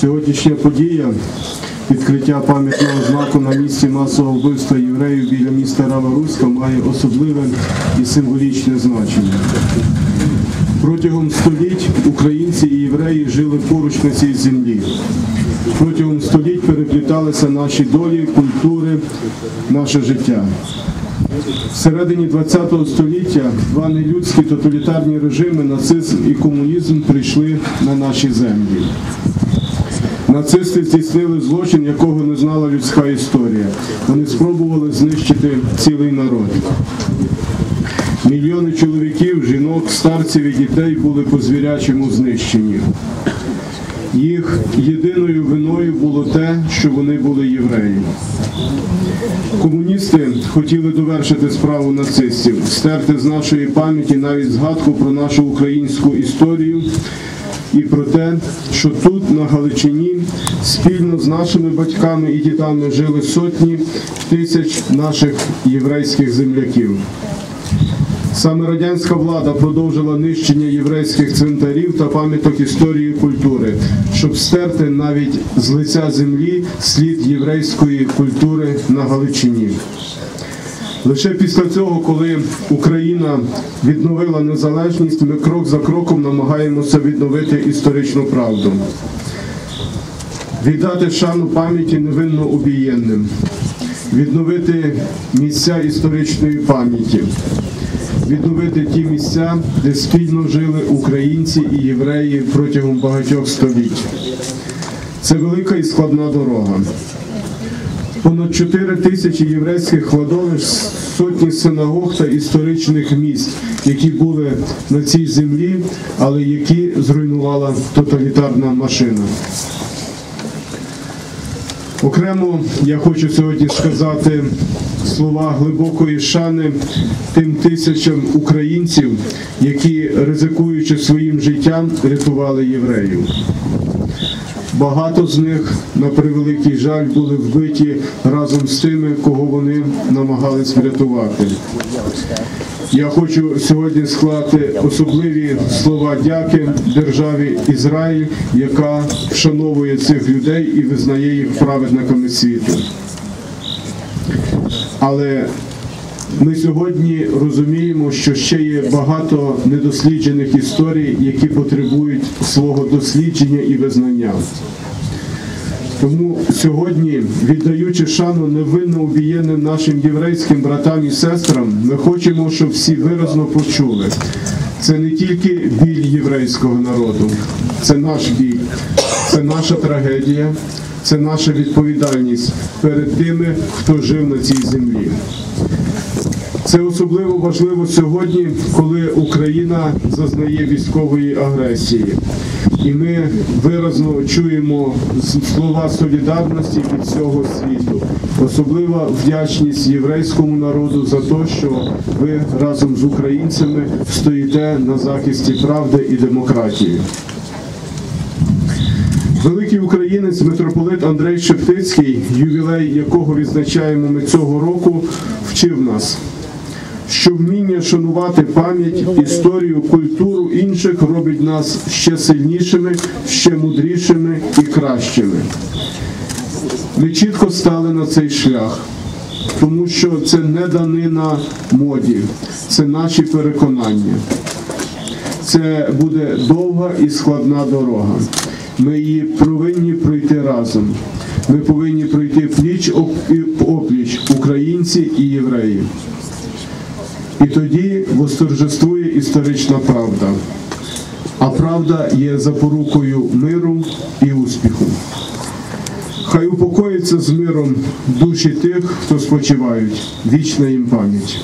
Сьогоднішня подія відкриття пам'ятного знаку на місці масового вбивства євреїв біля міста Рава-Руська має особливе і символічне значення. Протягом століть українці і євреї жили поруч на цій землі. Протягом століть перепліталися наші долі, культури, наше життя. В середині ХХ століття два нелюдські тоталітарні режими, нацизм і комунізм прийшли на наші землі. Нацисти здійснили злочин, якого не знала людська історія. Вони спробували знищити цілий народ. Мільйони чоловіків, жінок, старців і дітей були по звірячому знищені. Їх єдиною виною було те, що вони були євреї. Комуністи хотіли довершити справу нацистів, стерти з нашої пам'яті навіть згадку про нашу українську історію і про те, що тут, на Галичині, спільно з нашими батьками і дітами жили сотні тисяч наших єврейських земляків. Саме радянська влада продовжила нищення єврейських цвинтарів та пам'яток історії культури, щоб стерти навіть з лиця землі слід єврейської культури на Галичині. Лише після цього, коли Україна відновила незалежність, ми крок за кроком намагаємося відновити історичну правду, віддати шану пам'яті невинно убієнним, відновити місця історичної пам'яті відновити ті місця, де спільно жили українці і євреї протягом багатьох століть. Це велика і складна дорога. Понад 4 тисячі єврейських кладовищ, сотні синагог та історичних місць, які були на цій землі, але які зруйнувала тоталітарна машина. Окремо я хочу сьогодні сказати слова глибокої шани тим тисячам українців, які, ризикуючи своїм життям, рятували євреїв. Багато з них, на превеликий жаль, були вбиті разом з тими, кого вони намагались врятувати. Я хочу сьогодні склати особливі слова дяки державі Ізраїль, яка вшановує цих людей і визнає їх праведниками світу. Але ми сьогодні розуміємо, що ще є багато недосліджених історій, які потребують свого дослідження і визнання. Тому сьогодні, віддаючи шану невинно убієнним нашим єврейським братам і сестрам, ми хочемо, щоб всі виразно почули. Це не тільки біль єврейського народу, це наш біль, це наша трагедія, це наша відповідальність перед тими, хто жив на цій землі. Це особливо важливо сьогодні, коли Україна зазнає військової агресії. І ми виразно чуємо слова солідарності від всього світу. Особлива вдячність єврейському народу за те, що ви разом з українцями стоїте на захисті правди і демократії. Великий українець митрополит Андрей Шептицький, ювілей якого відзначаємо ми цього року, вчив нас що вміння шанувати пам'ять, історію, культуру інших робить нас ще сильнішими, ще мудрішими і кращими. Ми чітко стали на цей шлях, тому що це не данина моді, це наші переконання. Це буде довга і складна дорога. Ми її повинні пройти разом. Ми повинні пройти пліч опліч українці і євреї. І тоді восторжествує історична правда. А правда є запорукою миру і успіху. Хай упокоїться з миром душі тих, хто спочивають. Вічна їм пам'ять.